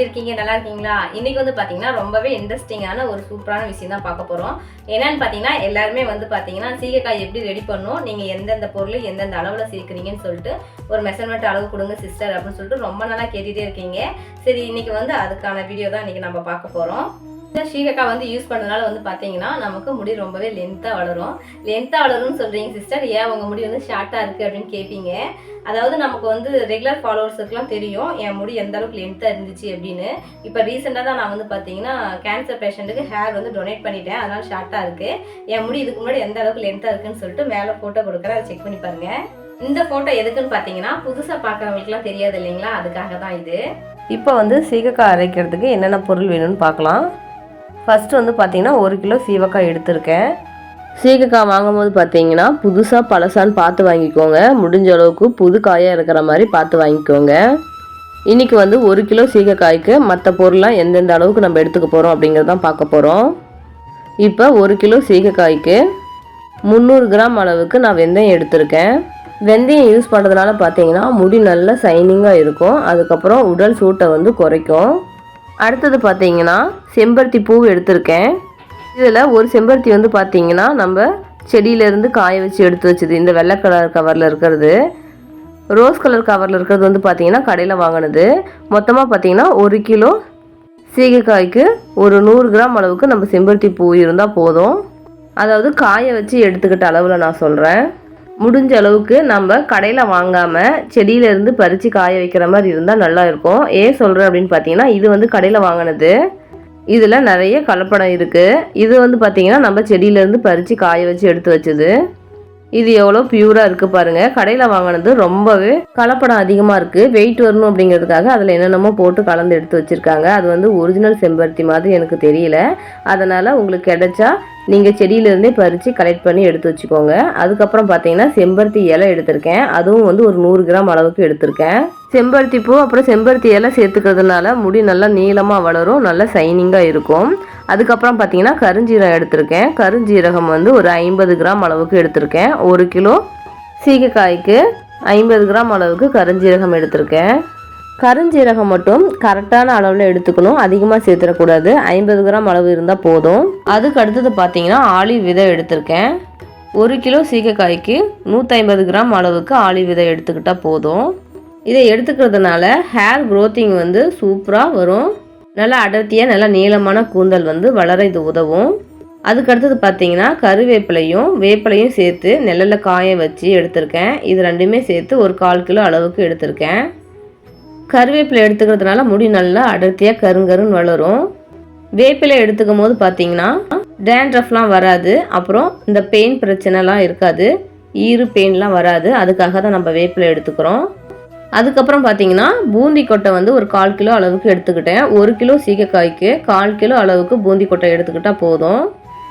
எப்படி இருக்கீங்க நல்லா இருக்கீங்களா? இன்னைக்கு வந்து பார்த்தீங்கன்னா ரொம்பவே இன்ட்ரெஸ்டிங்கான ஒரு சூப்பரான விஷயம் தான் பார்க்க போகிறோம் என்னன்னு பார்த்தீங்கன்னா எல்லாருமே வந்து பார்த்தீங்கன்னா சீகக்காய் எப்படி ரெடி பண்ணும் நீங்கள் எந்தெந்த பொருள் எந்தெந்த அளவில் சேர்க்குறீங்கன்னு சொல்லிட்டு ஒரு மெஷர்மெண்ட் அளவு கொடுங்க சிஸ்டர் அப்படின்னு சொல்லிட்டு ரொம்ப நல்லா கேட்டுகிட்டே இருக்கீங்க. சரி இன்னைக்கு வந்து அதுக்கான வீடியோ தான் இன்னைக்கு நம்ம பார்க்க போகிறோம் இந்த சீகக்காய் வந்து யூஸ் பண்ணதுனால வந்து பார்த்தீங்கன்னா நமக்கு முடி ரொம்பவே லென்த்தாக வளரும். லென்த்தாக வளரும்னு சொல்கிறீங்க சிஸ்டர் ஏன் உங்கள் முடி வந்து ஷார்ட்டாக இருக்குது அப்படின்னு கேட்பீங்க அதாவது நமக்கு வந்து ரெகுலர் ஃபாலோவர்ஸுக்குலாம் தெரியும் என் முடி எந்த அளவுக்கு லென்த்தாக இருந்துச்சு அப்படின்னு. இப்போ ரீசெண்டாக தான் நான் வந்து பார்த்தீங்கன்னா கேன்சர் பேஷண்ட்டுக்கு ஹேர் வந்து டொனேட் பண்ணிட்டேன் அதனால் ஷார்ட்டாக இருக்குது என் முடி இதுக்கு முன்னாடி எந்த அளவுக்கு லென்த்தாக இருக்குன்னு சொல்லிட்டு மேலே ஃபோட்டோ கொடுக்குறேன் அதை செக் பண்ணி பாருங்கள் இந்த ஃபோட்டோ எதுக்குன்னு பார்த்தீங்கன்னா புதுசாக பார்க்குறவங்களுக்குலாம் தெரியாது இல்லைங்களா? அதுக்காக தான் இது. இப்போ வந்து சீகக்காய் அரைக்கிறதுக்கு என்னென்ன பொருள் வேணும்னு பார்க்கலாம் ஃபஸ்ட்டு வந்து பார்த்தீங்கன்னா ஒரு கிலோ சீவக்காய் எடுத்திருக்கேன். சீகக்காய் வாங்கும்போது பார்த்தீங்கன்னா புதுசாக பழசான்னு பார்த்து வாங்கிக்கோங்க. முடிஞ்ச அளவுக்கு புது காயாக இருக்கிற மாதிரி பார்த்து வாங்கிக்கோங்க. இன்றைக்கி வந்து ஒரு கிலோ சீகக்காய்க்கு மற்ற பொருள்லாம் எந்தெந்த அளவுக்கு நம்ம எடுத்துக்க போகிறோம் அப்படிங்கிறதான் பார்க்க போகிறோம் இப்போ ஒரு கிலோ சீகக்காய்க்கு முந்நூறு கிராம் அளவுக்கு நான் வெந்தயம் எடுத்திருக்கேன். வெந்தயம் யூஸ் பண்ணுறதுனால பார்த்தீங்கன்னா முடி நல்லா சைனிங்காக இருக்கும். அதுக்கப்புறம் உடல் சூட்டை வந்து குறைக்கும். அடுத்தது பார்த்தீங்கன்னா செம்பருத்தி பூ எடுத்திருக்கேன். இதில் ஒரு செம்பருத்தி வந்து பார்த்தீங்கன்னா நம்ம செடியிலேருந்து காய வச்சு எடுத்து வச்சது. இந்த வெள்ளை கலர் கவரில் இருக்கிறது. ரோஸ் கலர் கவரில் இருக்கிறது வந்து பார்த்தீங்கன்னா கடையில் வாங்கினது. மொத்தமாக பார்த்தீங்கன்னா ஒரு கிலோ சீகைக்காய்க்கு ஒரு நூறு கிராம் அளவுக்கு நம்ம செம்பருத்தி பூ இருந்தால் போதும். அதாவது காய வச்சு எடுத்துக்கிட்ட அளவில் நான் சொல்கிறேன். முடிஞ்ச அளவுக்கு நம்ம கடையில் வாங்காமல் செடியிலேருந்து பறித்து காய வைக்கிற மாதிரி இருந்தால் நல்லா இருக்கும். ஏன் சொல்கிறேன் அப்படின்னு பார்த்தீங்கன்னா இது வந்து கடையில் வாங்கினது. இதில் நிறைய கலப்படம் இருக்குது இது வந்து பார்த்தீங்கன்னா நம்ம செடியிலேருந்து பறித்து காய வச்சு எடுத்து வச்சது. இது எவ்வளோ பியூராக இருக்குது பாருங்கள் கடையில் வாங்கினது ரொம்பவே கலப்படம் அதிகமாக இருக்குது வெயிட் வரணும் அப்படிங்கிறதுக்காக அதில் என்னென்னமோ போட்டு கலந்து எடுத்து வச்சுருக்காங்க. அது வந்து ஒரிஜினல் செம்பருத்தி மாதிரி எனக்கு தெரியல. அதனால் உங்களுக்கு கிடைச்சா நீங்கள் செடியிலேருந்தே பறித்து கலெக்ட் பண்ணி எடுத்து வச்சுக்கோங்க. அதுக்கப்புறம் பார்த்தீங்கன்னா செம்பருத்தி இலை எடுத்திருக்கேன். அதுவும் வந்து ஒரு நூறு கிராம் அளவுக்கு எடுத்திருக்கேன். செம்பருத்தி பூ அப்புறம் செம்பருத்தி இலை சேர்த்துக்கிறதுனால முடி நல்லா நீளமாக வளரும் நல்லா சைனிங்காக இருக்கும். அதுக்கப்புறம் பார்த்தீங்கன்னா கருஞ்சீரகம் எடுத்திருக்கேன். கருஞ்சீரகம் வந்து ஒரு ஐம்பது கிராம் அளவுக்கு எடுத்திருக்கேன். ஒரு கிலோ சீகைக்காய்க்கு ஐம்பது கிராம் அளவுக்கு கருஞ்சீரகம் எடுத்திருக்கேன். கருஞ்சீரகம் மட்டும் கரெக்டான அளவில் எடுத்துக்கணும். அதிகமாக சேர்த்துடக்கூடாது. ஐம்பது கிராம் அளவு இருந்தால் போதும். அதுக்கு அடுத்தது பார்த்தீங்கன்னா ஆலிவ் விதை எடுத்திருக்கேன். ஒரு கிலோ சீகைக்காய்க்கு நூற்றி கிராம் அளவுக்கு ஆலிவ் விதை எடுத்துக்கிட்டால் போதும். இதை எடுத்துக்கிறதுனால ஹேர் க்ரோத்திங் வந்து சூப்பராக வரும். நல்லா அடர்த்தியாக நல்லா நீளமான கூந்தல் வந்து வளர இது உதவும். அதுக்கு அடுத்தது பார்த்தீங்கன்னா கருவேப்பிலையும் வேப்பிலையும் சேர்த்து நெல்லில் காய வச்சு எடுத்திருக்கேன். இது ரெண்டுமே சேர்த்து ஒரு கால் கிலோ அளவுக்கு எடுத்திருக்கேன். கருவேப்பிலை எடுத்துக்கிறதுனால முடி நல்லா அடர்த்தியாக கருங்கருன்னு வளரும். வேப்பிலை எடுத்துக்கும் போது பார்த்தீங்கன்னா டேண்ட்ரஃப்லாம் வராது. அப்புறம் இந்த பெயின் பிரச்சனைலாம் இருக்காது. ஈறு பெயின்லாம் வராது. அதுக்காக தான் நம்ம வேப்பிலை எடுத்துக்கிறோம். அதுக்கப்புறம் பார்த்தீங்கன்னா பூந்தி கொட்டை வந்து ஒரு கால் கிலோ அளவுக்கு எடுத்துக்கிட்டேன். ஒரு கிலோ சீகைக்காய்க்கு கால் கிலோ அளவுக்கு பூந்தி கொட்டை எடுத்துக்கிட்டால் போதும்.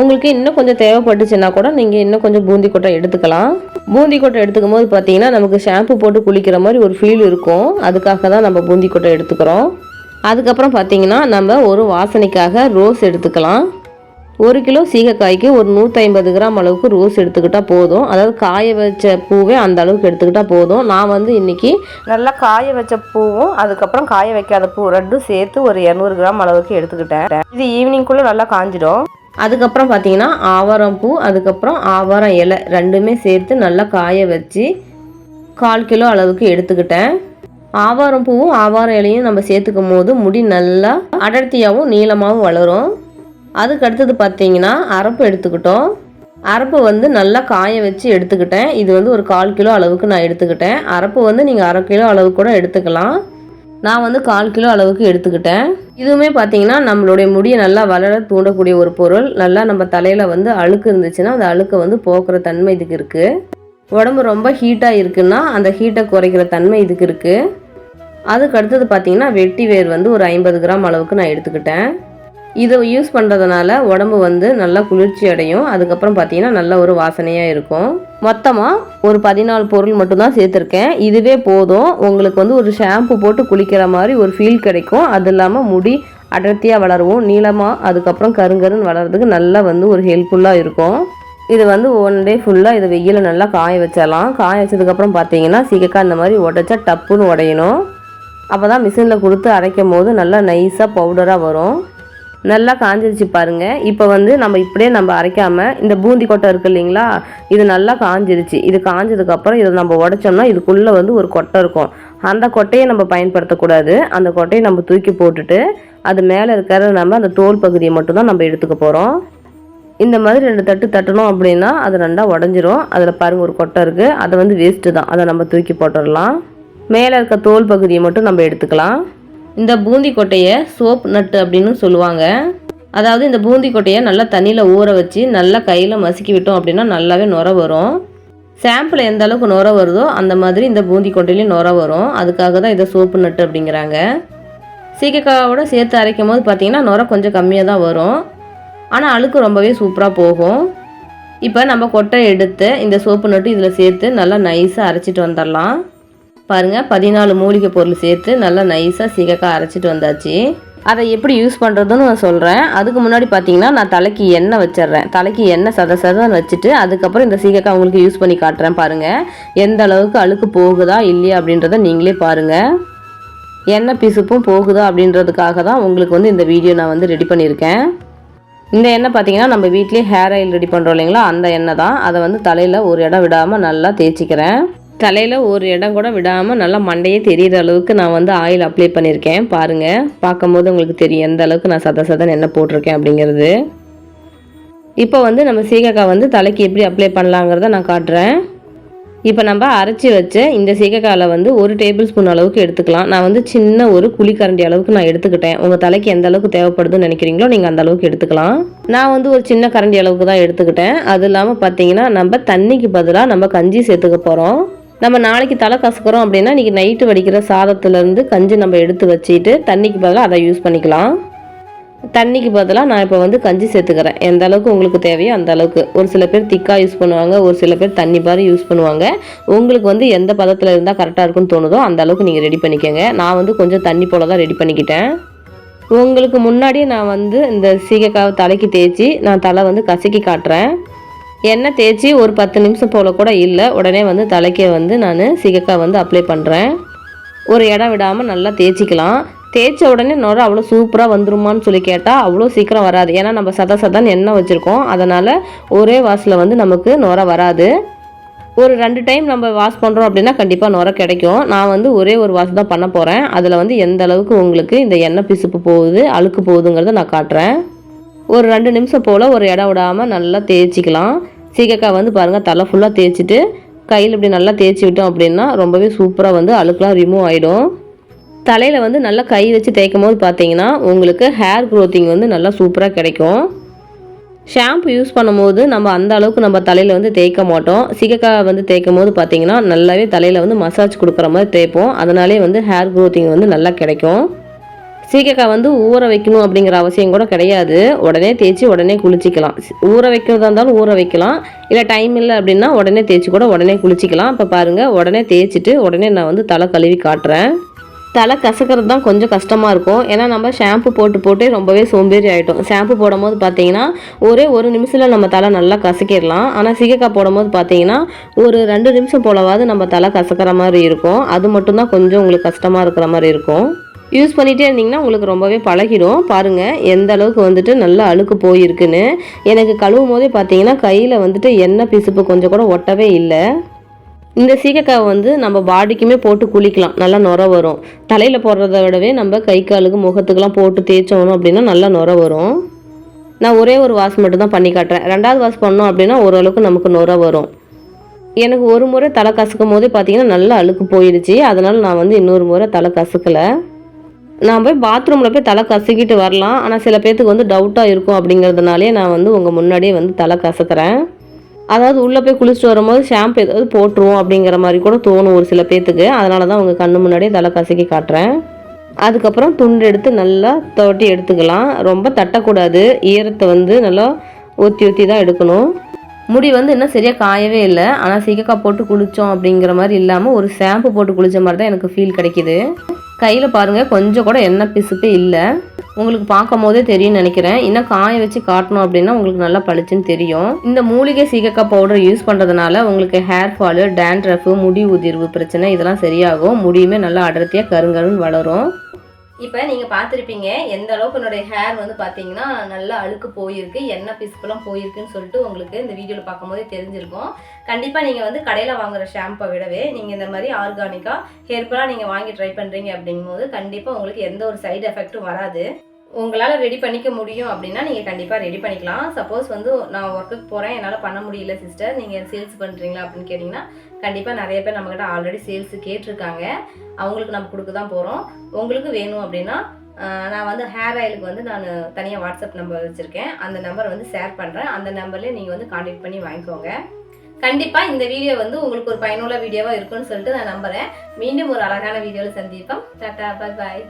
உங்களுக்கு இன்னும் கொஞ்சம் தேவைப்பட்டுச்சுன்னா கூட நீங்கள் இன்னும் கொஞ்சம் பூந்தி கொட்டை எடுத்துக்கலாம். பூந்தி கொட்டை எடுத்துக்கும் போது பார்த்தீங்கன்னா நமக்கு ஷாம்பு போட்டு குளிக்கிற மாதிரி ஒரு ஃபீல் இருக்கும். அதுக்காக தான் நம்ம பூந்தி கொட்டை எடுத்துக்கிறோம். அதுக்கப்புறம் பார்த்தீங்கன்னா நம்ம ஒரு வாசனைக்காக ரோஸ் எடுத்துக்கலாம். ஒரு கிலோ சீகக்காய்க்கு ஒரு நூற்றி ஐம்பது கிராம் அளவுக்கு ரோஸ் எடுத்துக்கிட்டால் போதும். அதாவது காய வச்ச பூவே அந்த அளவுக்கு எடுத்துக்கிட்டால் போதும். நான் வந்து இன்றைக்கி நல்லா காய வச்ச பூவும் அதுக்கப்புறம் காய வைக்காத பூ ரெண்டும் சேர்த்து ஒரு இரநூறு கிராம் அளவுக்கு எடுத்துக்கிட்டேன். இது ஈவினிங்குள்ளே நல்லா காஞ்சிடும். அதுக்கப்புறம் பார்த்தீங்கன்னா ஆவாரம் பூ அதுக்கப்புறம் ஆவாரம் இலை ரெண்டுமே சேர்த்து நல்லா காய வச்சு கால் கிலோ அளவுக்கு எடுத்துக்கிட்டேன். ஆவாரம் பூவும் ஆவாரம் இலையும் நம்ம சேர்த்துக்கும் போது முடி நல்லா அடர்த்தியாகவும் நீளமாகவும் வளரும். அதுக்கு அடுத்தது பார்த்தீங்கன்னா அரப்பு எடுத்துக்கிட்டோம். அரப்பு வந்து நல்லா காய வச்சு எடுத்துக்கிட்டேன். இது வந்து ஒரு கால் கிலோ அளவுக்கு நான் எடுத்துக்கிட்டேன். அரப்பு வந்து நீங்கள் அரை கிலோ அளவு கூட எடுத்துக்கலாம். நான் வந்து கால் கிலோ அளவுக்கு எடுத்துக்கிட்டேன். இதுவுமே பார்த்தீங்கன்னா நம்மளுடைய முடியை நல்லா வளர தூண்டக்கூடிய ஒரு பொருள். நல்லா நம்ம தலையில் வந்து அழுக்கு இருந்துச்சுன்னா அந்த அழுக்கை வந்து போக்குற தன்மை இதுக்கு இருக்குது உடம்பு ரொம்ப ஹீட்டாக இருக்குன்னா அந்த ஹீட்டை குறைக்கிற தன்மை இதுக்கு இருக்குது அதுக்கு அடுத்தது பார்த்தீங்கன்னா வெட்டி வேர் வந்து ஒரு ஐம்பது கிராம் அளவுக்கு நான் எடுத்துக்கிட்டேன். இதை யூஸ் பண்ணுறதுனால உடம்பு வந்து நல்லா குளிர்ச்சி அடையும். அதுக்கப்புறம் பார்த்தீங்கன்னா நல்ல ஒரு வாசனையாக இருக்கும். மொத்தமாக ஒரு பதினாலு பொருள் மட்டும்தான் சேர்த்துருக்கேன். இதுவே போதும். உங்களுக்கு வந்து ஒரு ஷாம்பு போட்டு குளிக்கிற மாதிரி ஒரு ஃபீல் கிடைக்கும். அது இல்லாமல் முடி அடர்த்தியாக வளரவும். நீளமாக அதுக்கப்புறம் கருங்கருன்னு வளர்கிறதுக்கு நல்லா வந்து ஒரு ஹெல்ப்ஃபுல்லாக இருக்கும். இது வந்து ஒன் டே ஃபுல்லாக இதை வெயிலில் நல்லா காய வச்சிடலாம். காய வச்சதுக்கப்புறம் பார்த்தீங்கன்னா சீக்கிரம் இந்த மாதிரி உடைச்சா டப்புன்னு உடையணும். அப்போ தான் மிஷினில் கொடுத்து அரைக்கும் போது நல்லா நைஸாக பவுடராக வரும். நல்லா காஞ்சிருச்சு பாருங்க. இப்போ வந்து நம்ம இப்படியே நம்ம அரைக்காமல் இந்த பூந்தி கொட்டை இருக்குது இல்லைங்களா இது நல்லா காஞ்சிருச்சு. இது காஞ்சதுக்கப்புறம் இதை நம்ம உடைச்சோம்னா இதுக்குள்ளே வந்து ஒரு கொட்டை இருக்கும். அந்த கொட்டையை நம்ம பயன்படுத்தக்கூடாது அந்த கொட்டையை நம்ம தூக்கி போட்டுட்டு அது மேலே இருக்கிற நம்ம அந்த தோல் பகுதியை மட்டும்தான் நம்ம எடுத்துக்க போகிறோம் இந்த மாதிரி ரெண்டு தட்டு தட்டணும் அப்படின்னா அது ரெண்டாக உடஞ்சிரும். அதில் பாருங்கள் ஒரு கொட்டை இருக்குது அதை வந்து வேஸ்ட்டு தான். அதை நம்ம தூக்கி போட்டுடலாம். மேலே இருக்க தோல் பகுதியை மட்டும் நம்ம எடுத்துக்கலாம். இந்த பூந்தி கொட்டையை சோப் நட்டு அப்படின்னு சொல்லுவாங்க. அதாவது இந்த பூந்தி கொட்டையை நல்லா தண்ணியில் ஊற வச்சு நல்லா கையில் மசுக்கி விட்டோம் அப்படின்னா நல்லாவே நுர வரும். சாம்பிள் எந்த அளவுக்கு நுர வருதோ அந்த மாதிரி இந்த பூந்தி கொட்டையிலையும் நுர வரும். அதுக்காக தான் இதை சோப்பு நட்டு அப்படிங்கிறாங்க. சீக்கிரக்காவோட சேர்த்து அரைக்கும் போது பார்த்தீங்கன்னா நுர கொஞ்சம் கம்மியாக தான் வரும். ஆனால் அழுக்கு ரொம்பவே சூப்பராக போகும். இப்போ நம்ம கொட்டை எடுத்து இந்த சோப்பு நட்டு இதில் சேர்த்து நல்லா நைஸாக அரைச்சிட்டு வந்துடலாம். பாருங்கள் பதினாலு மூலிகை பொருள் சேர்த்து நல்லா நைஸாக சீகக்காய் அரைச்சிட்டு வந்தாச்சு. அதை எப்படி யூஸ் பண்ணுறதுன்னு நான் சொல்கிறேன் அதுக்கு முன்னாடி பார்த்தீங்கன்னா நான் தலைக்கு எண்ணெய் வச்சிடுறேன். தலைக்கு எண்ணெய் சத சதன்னு வச்சுட்டு அதுக்கப்புறம் இந்த சீக்கிரக்காய் உங்களுக்கு யூஸ் பண்ணி காட்டுறேன் பாருங்கள் எந்த அளவுக்கு அழுக்கு போகுதா இல்லையா அப்படின்றத நீங்களே பாருங்கள் எண்ணெய் பிசுப்பும் போகுதா அப்படின்றதுக்காக தான் உங்களுக்கு வந்து இந்த வீடியோ நான் வந்து ரெடி பண்ணியிருக்கேன். இந்த எண்ணெய் பார்த்தீங்கன்னா நம்ம வீட்லேயே ஹேர் ஆயில் ரெடி பண்ணுறோம் இல்லைங்களா? அந்த எண்ணெய் தான். அதை வந்து தலையில் ஒரு இடம் விடாமல் நல்லா தேய்ச்சிக்கிறேன். தலையில் ஒரு இடம் கூட விடாமல் நல்லா மண்டையே தெரிகிற அளவுக்கு நான் வந்து ஆயில் அப்ளை பண்ணியிருக்கேன். பாருங்கள் பார்க்கும்போது உங்களுக்கு தெரியும் எந்த அளவுக்கு நான் சத சதன் என்ன போட்டிருக்கேன் அப்படிங்கிறது. இப்போ வந்து நம்ம சீகக்காய் வந்து தலைக்கு எப்படி அப்ளை பண்ணலாங்கிறத நான் காட்டுறேன். இப்போ நம்ம அரைச்சி வச்ச இந்த சீகக்காயில் வந்து ஒரு டேபிள் ஸ்பூன் அளவுக்கு எடுத்துக்கலாம். நான் வந்து சின்ன ஒரு குழிக்கரண்டி அளவுக்கு நான் எடுத்துக்கிட்டேன். உங்கள் தலைக்கு எந்த அளவுக்கு தேவைப்படுதுன்னு நினைக்கிறீங்களோ நீங்கள் அந்த அளவுக்கு எடுத்துக்கலாம். நான் வந்து ஒரு சின்ன கரண்டி அளவுக்கு தான் எடுத்துக்கிட்டேன். அது இல்லாமல் பார்த்தீங்கன்னா நம்ம தண்ணிக்கு பதிலாக நம்ம கஞ்சி சேர்த்துக்க போகிறோம் நம்ம நாளைக்கு தலை கசக்கிறோம் அப்படின்னா இன்றைக்கி நைட்டு வடிக்கிற சாதத்துலேருந்து கஞ்சி நம்ம எடுத்து வச்சுட்டு தண்ணிக்கு பதிலாக அதை யூஸ் பண்ணிக்கலாம். தண்ணிக்கு பதிலாக நான் இப்போ வந்து கஞ்சி சேர்த்துக்கிறேன். எந்த அளவுக்கு உங்களுக்கு தேவையோ அந்த அளவுக்கு. ஒரு சில பேர் திக்காக யூஸ் பண்ணுவாங்க ஒரு சில பேர் தண்ணி பாரு யூஸ் பண்ணுவாங்க. உங்களுக்கு வந்து எந்த பதத்தில் இருந்தால் கரெக்டாக இருக்குன்னு தோணுதோ அந்த அளவுக்கு நீங்கள் ரெடி பண்ணிக்கோங்க. நான் வந்து கொஞ்சம் தண்ணி போல தான் ரெடி பண்ணிக்கிட்டேன். உங்களுக்கு முன்னாடியே நான் வந்து இந்த சீகைக்காவை தலைக்கு தேய்ச்சி நான் தலை வந்து கசக்கி காட்டுறேன். எண்ணெய் தேய்ச்சி ஒரு பத்து நிமிஷம் போல் கூட இல்லை. உடனே வந்து தலைக்கே வந்து நான் சிகக்காய் வந்து அப்ளை பண்ணுறேன் ஒரு இடம் விடாமல் நல்லா தேய்ச்சிக்கலாம். தேய்ச்ச உடனே நுர அவ்வளோ சூப்பராக வந்துருமான்னு சொல்லி கேட்டால் அவ்வளோ சீக்கிரம் வராது. ஏன்னா நம்ம சத சதன்னு எண்ணெய் வச்சுருக்கோம். அதனால் ஒரே வாஷில் வந்து நமக்கு நுர வராது. ஒரு ரெண்டு டைம் நம்ம வாஷ் பண்ணுறோம் அப்படின்னா கண்டிப்பாக நுர கிடைக்கும். நான் வந்து ஒரே ஒரு வாஷ் தான் பண்ண போகிறேன் அதில் வந்து எந்த அளவுக்கு உங்களுக்கு இந்த எண்ணெய் பிசுப்பு போகுது அழுக்கு போகுதுங்கிறத நான் காட்டுறேன். ஒரு ரெண்டு நிமிஷம் போல் ஒரு இடம் விடாமல் நல்லா தேய்ச்சிக்கலாம். சீக்கிரக்காய் வந்து பாருங்கள் தலை ஃபுல்லாக தேய்ச்சிட்டு கையில் இப்படி நல்லா தேய்ச்சி விட்டோம் அப்படின்னா ரொம்பவே சூப்பராக வந்து அழுக்கெலாம் ரிமூவ் ஆகிடும் தலையில் வந்து நல்லா கை வச்சு தேய்க்கும் போது பார்த்தீங்கன்னா உங்களுக்கு ஹேர் க்ரோத்திங் வந்து நல்லா சூப்பராக கிடைக்கும். ஷாம்பு யூஸ் பண்ணும்போது நம்ம அந்த அளவுக்கு நம்ம தலையில் வந்து தேய்க்க மாட்டோம். சிகக்காய் வந்து தேய்க்கும் போது பார்த்தீங்கன்னா நல்லாவே தலையில் வந்து மசாஜ் கொடுக்குற மாதிரி தேய்ப்போம். அதனாலே வந்து ஹேர் க்ரோத்திங் வந்து நல்லா கிடைக்கும். சீக்கிரக்காய் வந்து ஊற வைக்கணும் அப்படிங்கிற அவசியம் கூட கிடையாது. உடனே தேய்ச்சி உடனே குளிச்சிக்கலாம். ஊற வைக்கிறதா இருந்தாலும் ஊற வைக்கலாம். இல்லை டைம் இல்லை அப்படின்னா உடனே தேய்ச்சி கூட உடனே குளிச்சிக்கலாம். இப்போ பாருங்கள் உடனே தேய்ச்சிட்டு உடனே நான் வந்து தலை கழுவி காட்டுறேன். தலை கசக்கிறது தான் கொஞ்சம் கஷ்டமாக இருக்கும். ஏன்னா நம்ம ஷாம்பு போட்டு போட்டு ரொம்பவே சோம்பேறி ஆகிட்டோம் ஷாம்பு போடும்போது பார்த்தீங்கன்னா ஒரே ஒரு நிமிஷத்தில் நம்ம தலை நல்லா கசக்கிடலாம். ஆனால் சிகைக்காய் போடும்போது பார்த்தீங்கன்னா ஒரு ரெண்டு நிமிஷம் போலவாது நம்ம தலை கசக்கிற மாதிரி இருக்கும். அது மட்டும்தான் கொஞ்சம் உங்களுக்கு கஷ்டமாக இருக்கிற மாதிரி இருக்கும். யூஸ் பண்ணிகிட்டே இருந்தீங்கன்னா உங்களுக்கு ரொம்பவே பழகிடும். பாருங்கள் எந்த அளவுக்கு வந்துட்டு நல்லா அழுக்கு போயிருக்குன்னு. எனக்கு கழுவும் போதே பார்த்தீங்கன்னா கையில் வந்துட்டு எண்ணெய் பிசுப்பு கொஞ்சம் கூட ஒட்டவே இல்லை. இந்த சீகக்காய் வந்து நம்ம பாடிக்குமே போட்டு குளிக்கலாம். நல்லா நுர வரும். தலையில் போடுறத விடவே நம்ம கை காலுக்கு முகத்துக்கெலாம் போட்டு தேய்ச்சோணும் அப்படின்னா நல்லா நுர வரும். நான் ஒரே ஒரு வாஷ் மட்டும் தான் பண்ணி காட்டுறேன். ரெண்டாவது வாஷ் பண்ணோம் அப்படின்னா ஓரளவுக்கு நமக்கு நுர வரும். எனக்கு ஒரு முறை தலை கசக்கும் போதே பார்த்தீங்கன்னா நல்லா அழுக்கு போயிடுச்சு. அதனால் நான் வந்து இன்னொரு முறை தலை கசக்கலை. நான் போய் பாத்ரூமில் போய் தலை கசக்கிட்டு வரலாம். ஆனால் சில பேர்த்துக்கு வந்து டவுட்டாக இருக்கும் அப்படிங்கிறதுனாலே நான் வந்து உங்கள் முன்னாடியே வந்து தலை கசக்கிறேன். அதாவது உள்ளே போய் குளிச்சுட்டு வரும்போது ஷாம்பு ஏதாவது போட்டுருவோம் அப்படிங்கிற மாதிரி கூட தோணும் ஒரு சில பேர்த்துக்கு அதனால தான் உங்கள் கண்ணு முன்னாடியே தலை கசக்கி காட்டுறேன். அதுக்கப்புறம் துண்டு எடுத்து நல்லா தொட்டி எடுத்துக்கலாம். ரொம்ப தட்டக்கூடாது. ஈரத்தை வந்து நல்லா ஊற்றி ஊற்றி தான் எடுக்கணும். முடி வந்து இன்னும் சரியாக காயவே இல்லை. ஆனால் சீக்கக்காய் போட்டு குளித்தோம் அப்படிங்கிற மாதிரி இல்லாமல் ஒரு ஷாம்பு போட்டு குளித்த மாதிரி தான் எனக்கு ஃபீல் கிடைக்கிது. கையில் பாருங்கள் கொஞ்சம் கூட எண்ணெய் பிசுப்பே இல்லை. உங்களுக்கு பார்க்கும் போதே தெரியும்னு நினைக்கிறேன். இன்னும் காய வச்சு காட்டணும் அப்படின்னா உங்களுக்கு நல்லா பளிச்சுன்னு தெரியும். இந்த மூலிகை சீகக்காய் பவுடர் யூஸ் பண்ணுறதுனால உங்களுக்கு ஹேர் ஃபாலு டேண்ட்ரஃபு முடி உதிர்வு பிரச்சனை இதெல்லாம் சரியாகும். முடியுமே நல்லா அடர்த்தியாக கருங்கருன்னு வளரும். இப்போ நீங்கள் பார்த்துருப்பீங்க எந்த அளவுக்கு என்னுடைய ஹேர் வந்து பார்த்தீங்கன்னா நல்லா அழுக்கு போயிருக்கு எண்ணெய் பிசுக்கெல்லாம் போயிருக்குன்னு சொல்லிட்டு உங்களுக்கு இந்த வீடியோவில் பார்க்கும்போதே தெரிஞ்சிருக்கும். கண்டிப்பாக நீங்கள் வந்து கடையில் வாங்குகிற ஷாம்பை விடவே நீங்கள் இந்த மாதிரி ஆர்கானிக்காக ஹெர்பலாக நீங்கள் வாங்கி ட்ரை பண்ணுறீங்க அப்படிங்கும்போது கண்டிப்பாக உங்களுக்கு எந்த ஒரு சைடு எஃபெக்ட்டும் வராது. உங்களால் ரெடி பண்ணிக்க முடியும் அப்படின்னா நீங்கள் கண்டிப்பாக ரெடி பண்ணிக்கலாம். சப்போஸ் வந்து நான் ஒர்க்குக்கு போகிறேன் என்னால் பண்ண முடியல சிஸ்டர் நீங்கள் சேல்ஸ் பண்ணுறீங்களா அப்படின்னு கேட்டிங்கன்னா கண்டிப்பாக நிறைய பேர் நம்மக்கிட்ட ஆல்ரெடி சேல்ஸ் கேட்டிருக்காங்க. அவங்களுக்கு நம்ம கொடுக்க தான் போகிறோம் உங்களுக்கு வேணும் அப்படின்னா நான் வந்து ஹேர் ஆயிலுக்கு வந்து நான் தனியாக வாட்ஸ்அப் நம்பர் வச்சுருக்கேன். அந்த நம்பர் வந்து ஷேர் பண்ணுறேன் அந்த நம்பர்லேயே நீங்கள் வந்து காண்டாக்ட் பண்ணி வாங்கிக்கோங்க. கண்டிப்பாக இந்த வீடியோ வந்து உங்களுக்கு ஒரு பயனுள்ள வீடியோவாக இருக்கும்னு சொல்லிட்டு நான் நம்புகிறேன் மீண்டும் ஒரு அழகான வீடியோவில் சந்திப்போம். டாட்டா பாய் பாய்